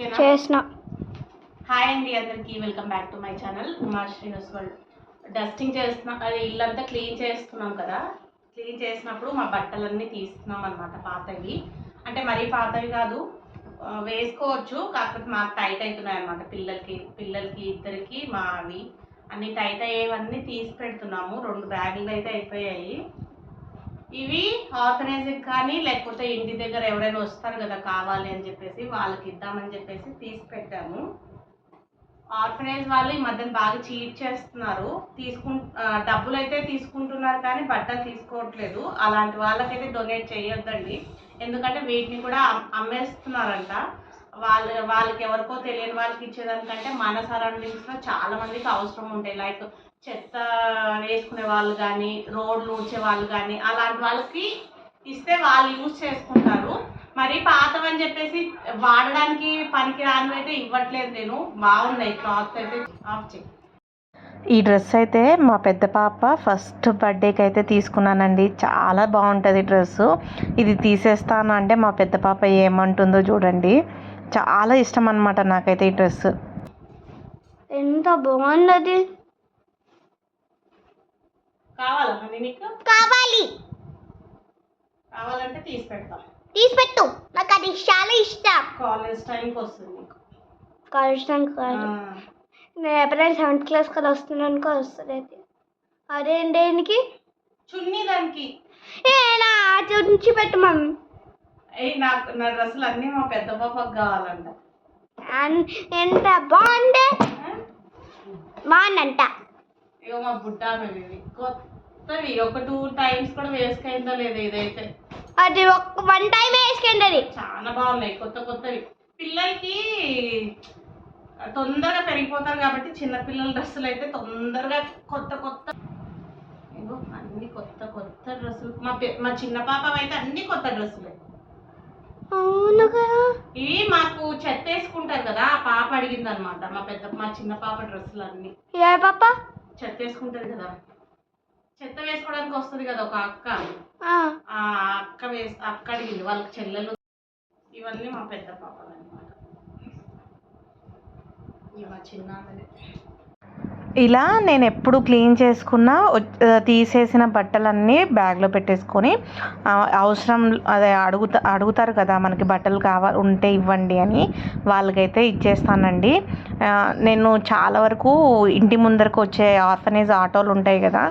చేసిన. హాయ్ అండి అందరికి welcome back to my channel. Umar Srinivas world dusting చేస్తున్నాం అది ఇల్లంతా క్లీన్ చేస్తున్నాం కదా. క్లీన్ చేసినప్పుడు మా బట్టలన్నీ తీస్తున్నాం అనమాట పాతవి. అంటే మరీ పాతవి కాదు వేసుకోవచ్చు. కాకపోతే మాకు టైట్ అవుతున్నాయి అనమాట పిల్లలకి పిల్లలకి ఇద్దరికి మా అవి అన్ని టైట్ అయ్యేవన్నీ తీసి పెడుతున్నాము. రెండు బ్యాగులు అయితే అయిపోయాయి. ఇవి ఆర్గనైజ్కి కానీ లేకపోతే ఇంటి దగ్గర ఎవరైనా వస్తారు కదా కావాలి అని చెప్పేసి వాళ్ళకి ఇద్దామని చెప్పేసి తీసి పెట్టాము. ఆర్ఫనైజ్ వాళ్ళు ఈ మధ్యన బాగా చీట్ చేస్తున్నారు. తీసుకు డబ్బులు అయితే తీసుకుంటున్నారు కానీ బట్టలు తీసుకోవట్లేదు. అలాంటి వాళ్ళకైతే డొనేట్ చేయొద్దండి. ఎందుకంటే వీటిని కూడా అమ్మేస్తున్నారంట. వాళ్ళ వాళ్ళకి ఎవరికో తెలియని వాళ్ళకి ఇచ్చేదానికంటే మన సరౌండింగ్స్లో చాలా మందికి అవసరం ఉంటాయి. లైక్ చెత్త వేసుకునే వాళ్ళు కానీ రోడ్లు ఊడ్చే వాళ్ళు కానీ అలాంటి వాళ్ళకి ఇస్తే వాళ్ళు యూజ్ చేసుకుంటారు. మరి పాతవని చెప్పేసి వాడడానికి పనికి రానివి అయితే ఇవ్వట్లేదు నేను. బాగున్నాయి క్లాత్ అయితే. ఆఫ్ చెయ్యి ఈ డ్రెస్ అయితే మా పెద్ద పాప ఫస్ట్ బర్త్డేకి అయితే తీసుకున్నానండి. చాలా బాగుంటుంది డ్రెస్ ఇది తీసేస్తాను అంటే మా పెద్ద పాప ఏమంటుందో చూడండి. చాలా ఇష్టం అనమాట నాకైతే ఈ డ్రెస్ ఎంత బాగున్నది. కావాలా మరి నీకు కావాలి. కావాలంటే తీసి పెడతాం. తీసి పెట్టు. నాకు అది చాలా ఇష్టం. కాలేజ్ టైంకి వస్తుంది కాదు. ఆ, నేను ఎప్పుడైనా సెవెంత్ క్లాస్ కదా వస్తున్నాను కదా వస్తుంది అది అదే దేనికి? చున్నీ దానికి. ఏ నా నుంచి పెట్టు మమ్మీ. ఏ నాకు నా డ్రెస్సులు అన్నీ మా పెద్ద పాపకు కావాలంట. ఎంత బాగుంది? ఆ? బాగుందంట. ఇగో మా బుడ్డ ఇవి కొత్తవి ఒక టూ టైమ్స్ కూడా వేసుకైందో లేదు ఇదైతే. అది ఒక్క వన్ టైం వేసుకుంది అది. చాలా బాగున్నాయి కొత్త కొత్తవి. పిల్లలకి తొందరగా పెరిగిపోతారు కాబట్టి చిన్న పిల్లల డ్రెస్సులు అయితే తొందరగా కొత్త కొత్త. ఇగో అన్ని కొత్త కొత్త డ్రెస్సులు. మా మా చిన్న పాప అయితే అన్ని కొత్త డ్రెస్సులే. అవును కదా. ఇవి మాకు చెత్త వేసుకుంటారు కదా ఆ పాప అడిగింది అనమాట మా పెద్ద మా చిన్న పాప డ్రెస్సులు అన్ని ఏ పాప? చెత్త వేసుకుంటారు కదా. చెత్త వేసుకోవడానికి వస్తుంది కదా ఒక అక్క. ఆ, అక్క వేసి అక్క అడిగింది వాళ్ళకి చెల్లెలు. ఇవన్నీ మా పెద్ద పాపలు అనమాట ఇవి మా చిన్న. ఇలా నేను ఎప్పుడు క్లీన్ చేసుకున్న తీసేసిన బట్టలన్నీ బ్యాగ్లో పెట్టేసుకొని అవసరం అదే అడుగుతా అడుగుతారు కదా మనకి బట్టలు కావాలి ఉంటే ఇవ్వండి అని వాళ్ళకైతే ఇచ్చేస్తానండి. నేను చాలా వరకు ఇంటి ముందరకు వచ్చే ఆర్ఫనేజ్ ఆటోలు ఉంటాయి కదా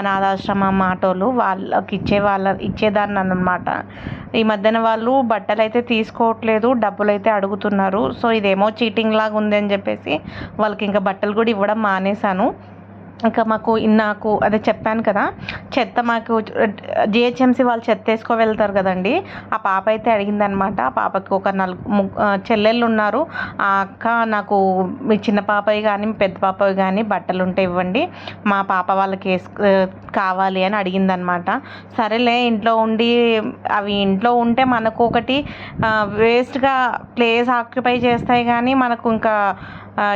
అనాథాశ్రమం ఆటోలు వాళ్ళకి ఇచ్చే వాళ్ళ ఇచ్చేదాన్ని అనమాట ఈ మధ్యన వాళ్ళు బట్టలు అయితే తీసుకోవట్లేదు డబ్బులు అయితే అడుగుతున్నారు. సో ఇదేమో చీటింగ్ లాగా ఉంది అని చెప్పేసి వాళ్ళకి ఇంకా బట్టలు కూడా ఇవ్వడం మానేశాను ఇంకా మాకు నాకు అదే చెప్పాను కదా చెత్త మాకు జిహెచ్ఎంసీ వాళ్ళు చెత్త వేసుకో వెళ్తారు కదండి. ఆ పాప అయితే అడిగిందనమాట ఆ పాపకి ఒక నలుగు చెల్లెళ్ళు ఉన్నారు. ఆ అక్క నాకు మీ చిన్న పాపవి కానీ మీ పెద్ద పాపవి కానీ బట్టలు ఉంటే ఇవ్వండి మా పాప వాళ్ళకి వేసు కావాలి అని అడిగిందనమాట. సరేలే ఇంట్లో ఉండి అవి ఇంట్లో ఉంటే మనకు ఒకటి వేస్ట్గా ప్లేస్ ఆక్యుపై చేస్తాయి కానీ మనకు ఇంకా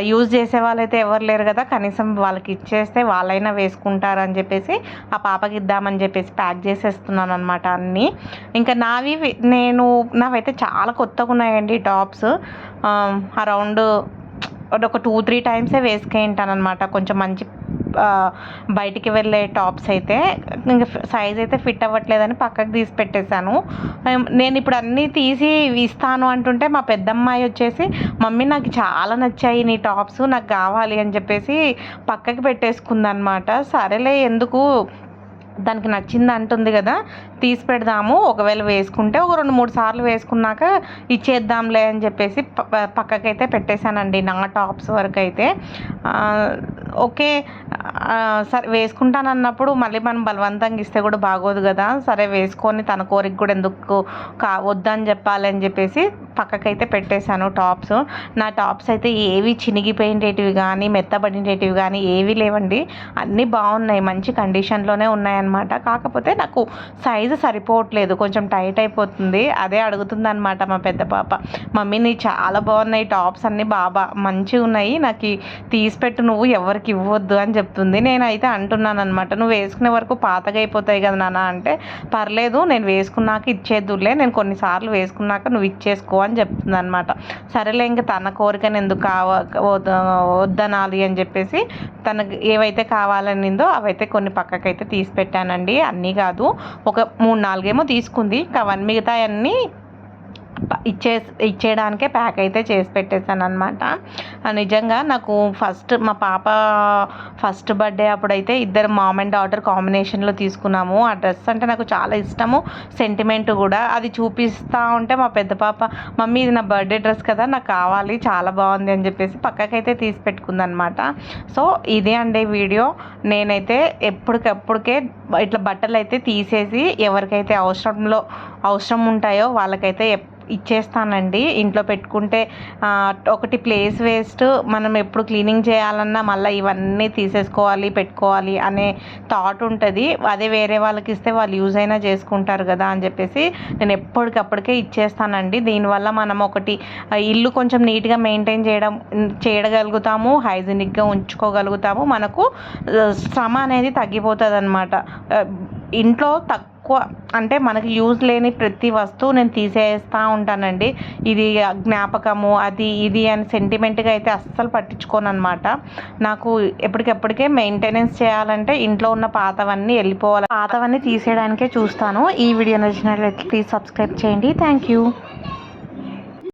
యూజ్ చేసే వాళ్ళైతే ఎవరు లేరు కదా కనీసం వాళ్ళకి ఇచ్చేస్తే వాళ్ళైనా వేసుకుంటారు అని చెప్పేసి ఆ పాపకి ఇద్దామని చెప్పేసి ప్యాక్ చేసేస్తున్నాను అనమాట అన్నీ. ఇంకా నావి నేను నావైతే చాలా కొత్తగా ఉన్నాయండి టాప్స్ అరౌండ్ ఒక టూ త్రీ టైమ్సే వేసుకుంటాను అనమాట కొంచెం మంచి బయటికి వెళ్ళే టాప్స్ అయితే ఇంకా సైజ్ అయితే ఫిట్ అవ్వట్లేదని పక్కకు తీసి పెట్టేశాను. నేను ఇప్పుడు అన్నీ తీసి ఇస్తాను అంటుంటే మా పెద్దమ్మాయి వచ్చేసి మమ్మీ నాకు చాలా నచ్చాయి నీ టాప్స్ నాకు కావాలి అని చెప్పేసి పక్కకి పెట్టేసుకుందనమాట సరేలే ఎందుకు దానికి నచ్చింది అంటుంది కదా తీసి పెడదాము ఒకవేళ వేసుకుంటే ఒక రెండు మూడు సార్లు వేసుకున్నాక ఇచ్చేద్దాంలే అని చెప్పేసి ప- పక్కకైతే పెట్టేశానండి నా టాప్స్ వరకు అయితే. ఓకే సరే వేసుకుంటాను అన్నప్పుడు మళ్ళీ మనం బలవంతంగా ఇస్తే కూడా బాగోదు కదా సరే వేసుకొని తన కోరిక కూడా ఎందుకు కా వద్దని చెప్పాలి అని చెప్పేసి పక్కకైతే పెట్టేశాను టాప్స్. నా టాప్స్ అయితే ఏవి చినిగిపోయేటివి కానీ మెత్తబడినటివి కానీ ఏవి లేవండి. అన్నీ బాగున్నాయి. మంచి కండిషన్లోనే ఉన్నాయన్నమాట. కాకపోతే నాకు సైజు సరిపోవట్లేదు. కొంచెం టైట్ అయిపోతుంది. అదే అడుగుతుంది అనమాట మా పెద్ద పాప. మమ్మీ నీ చాలా బాగున్నాయి టాప్స్ అన్నీ బాబా. మంచిగా ఉన్నాయి. నాకు తీసిపెట్టు తీసి పెట్టు. నువ్వు ఎవరికి ఇవ్వద్దు అని చెప్తుంది. నేనైతే అంటున్నాను అనమాట నువ్వు వేసుకునే వరకు పాతగా అయిపోతాయి కదా నాన్న అంటే పర్లేదు. నేను వేసుకున్నాక ఇచ్చేద్దులే. నేను కొన్నిసార్లు వేసుకున్నాక నువ్వు ఇచ్చేసుకో అని అని చెప్తుంది అనమాట సరేలే ఇంక తన కోరికను ఎందుకు కావ వద్దనాలి అని చెప్పేసి తనకు ఏవైతే కావాలనిందో అవైతే కొన్ని పక్కకైతే తీసి పెట్టానండి. అన్నీ కాదు ఒక మూడు నాలుగేమో తీసుకుంది. ఇంకా వన్ మిగతా అన్నీ ఇచ్చే ఇచ్చేయడానికే ప్యాక్ అయితే చేసి పెట్టేశాను అనమాట నిజంగా నాకు ఫస్ట్ మా పాప ఫస్ట్ బర్త్డే అప్పుడైతే ఇద్దరు మామ్ అండ్ డాటర్ కాంబినేషన్లో తీసుకున్నాము. ఆ డ్రెస్ అంటే నాకు చాలా ఇష్టము. సెంటిమెంట్ కూడా. అది చూపిస్తూ ఉంటే మా పెద్ద పాప మమ్మీ ఇది నా బర్త్డే డ్రెస్ కదా నాకు కావాలి చాలా బాగుంది అని చెప్పేసి పక్కకైతే తీసి పెట్టుకుందనమాట. సో ఇదే అండి వీడియో. నేనైతే ఎప్పటికప్పుడికే ఇట్లా బట్టలు అయితే తీసేసి ఎవరికైతే అవసరంలో అవసరం ఉంటాయో వాళ్ళకైతే ఎప్- ఇచ్చేస్తానండి. ఇంట్లో పెట్టుకుంటే ఒకటి ప్లేస్ వేస్ట్ మనం ఎప్పుడు క్లీనింగ్ చేయాలన్నా మళ్ళీ ఇవన్నీ తీసేసుకోవాలి పెట్టుకోవాలి అనే థాట్ ఉంటుంది. అదే వేరే వాళ్ళకి ఇస్తే వాళ్ళు యూజ్ అయినా చేసుకుంటారు కదా అని చెప్పేసి నేను ఎప్పటికప్పటికే ఇచ్చేస్తానండి. దీనివల్ల మనం ఒకటి ఇల్లు కొంచెం నీట్గా మెయింటైన్ చేయడం చేయగలుగుతాము హైజీనిక్గా ఉంచుకోగలుగుతాము. మనకు శ్రమ అనేది తగ్గిపోతుంది అనమాట ఇంట్లో తక్కువ అంటే మనకి యూజ్ లేని ప్రతి వస్తువు నేను తీసేస్తూ ఉంటానండి. ఇది జ్ఞాపకము అది ఇది అని సెంటిమెంట్గా అయితే అస్సలు పట్టించుకోను అనమాట నాకు ఎప్పటికెప్పటికే మెయింటెనెన్స్ చేయాలంటే ఇంట్లో ఉన్న పాతవన్నీ వెళ్ళిపోవాలి. పాతవన్నీ తీసేయడానికే చూస్తాను. ఈ వీడియో నచ్చినట్లయితే ప్లీజ్ సబ్స్క్రైబ్ చేయండి. Thank you